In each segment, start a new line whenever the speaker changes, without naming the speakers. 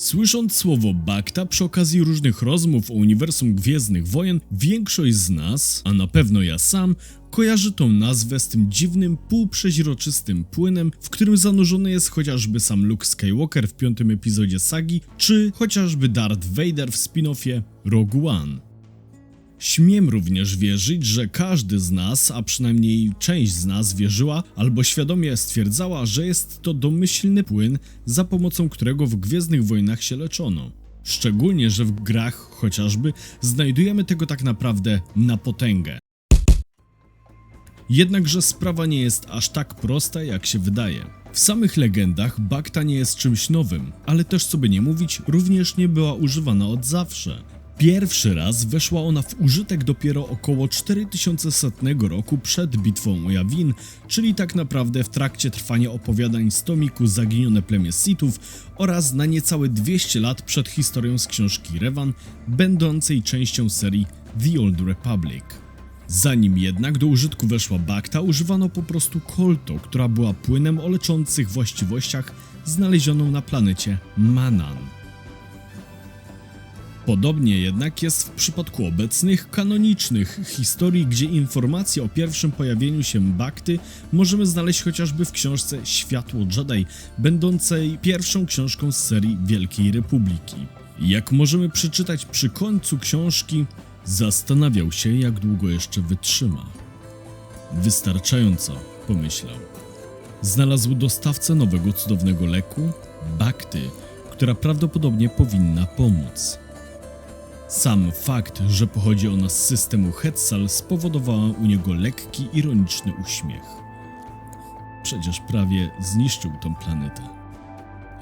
Słysząc słowo Bakta przy okazji różnych rozmów o uniwersum Gwiezdnych Wojen, większość z nas, a na pewno ja sam, kojarzy tą nazwę z tym dziwnym, półprzeźroczystym płynem, w którym zanurzony jest chociażby sam Luke Skywalker w piątym epizodzie sagi, czy chociażby Darth Vader w spin-offie Rogue One. Śmiem również wierzyć, że każdy z nas, a przynajmniej część z nas wierzyła albo świadomie stwierdzała, że jest to domyślny płyn, za pomocą którego w Gwiezdnych Wojnach się leczono. Szczególnie, że w grach chociażby znajdujemy tego tak naprawdę na potęgę. Jednakże sprawa nie jest aż tak prosta, jak się wydaje. W samych legendach Bakta nie jest czymś nowym, ale też co by nie mówić, również nie była używana od zawsze. Pierwszy raz weszła ona w użytek dopiero około 4100 roku przed bitwą o Yavin, czyli tak naprawdę w trakcie trwania opowiadań z tomiku Zaginione plemię Sithów oraz na niecałe 200 lat przed historią z książki Revan, będącej częścią serii The Old Republic. Zanim jednak do użytku weszła Bakta, używano po prostu kolto, która była płynem o leczących właściwościach znalezioną na planecie Manan. Podobnie jednak jest w przypadku obecnych, kanonicznych historii, gdzie informacje o pierwszym pojawieniu się Bakty możemy znaleźć chociażby w książce Światło Jedi, będącej pierwszą książką z serii Wielkiej Republiki. Jak możemy przeczytać przy końcu książki, zastanawiał się, jak długo jeszcze wytrzyma. Wystarczająco, pomyślał. Znalazł dostawcę nowego cudownego leku, Bakty, która prawdopodobnie powinna pomóc. Sam fakt, że pochodzi ona z systemu Hetzal spowodowała u niego lekki, ironiczny uśmiech. Przecież prawie zniszczył tą planetę.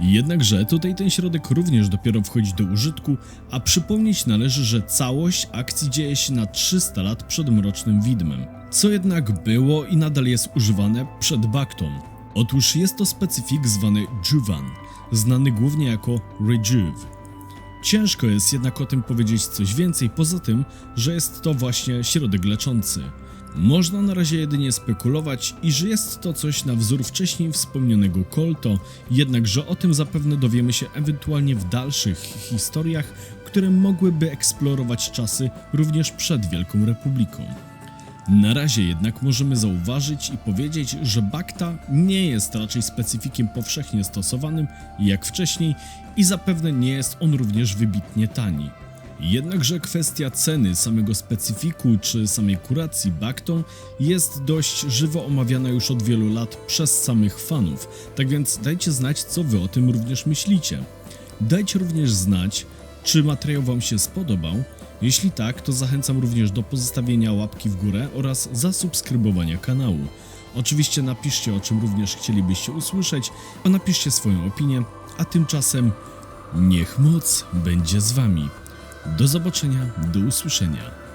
Jednakże tutaj ten środek również dopiero wchodzi do użytku, a przypomnieć należy, że całość akcji dzieje się na 300 lat przed Mrocznym Widmem, co jednak było i nadal jest używane przed Baktą. Otóż jest to specyfik zwany Juvan, znany głównie jako Rejuve. Ciężko jest jednak o tym powiedzieć coś więcej, poza tym, że jest to właśnie środek leczący. Można na razie jedynie spekulować, iż jest to coś na wzór wcześniej wspomnianego Kolto, jednakże o tym zapewne dowiemy się ewentualnie w dalszych historiach, które mogłyby eksplorować czasy również przed Wielką Republiką. Na razie jednak możemy zauważyć i powiedzieć, że Bakta nie jest raczej specyfikiem powszechnie stosowanym jak wcześniej i zapewne nie jest on również wybitnie tani. Jednakże kwestia ceny samego specyfiku czy samej kuracji Baktą jest dość żywo omawiana już od wielu lat przez samych fanów, tak więc dajcie znać co wy o tym również myślicie. Dajcie również znać, czy materiał wam się spodobał, jeśli tak, to zachęcam również do pozostawienia łapki w górę oraz zasubskrybowania kanału. Oczywiście napiszcie o czym również chcielibyście usłyszeć, a napiszcie swoją opinię, a tymczasem niech moc będzie z wami. Do zobaczenia, do usłyszenia.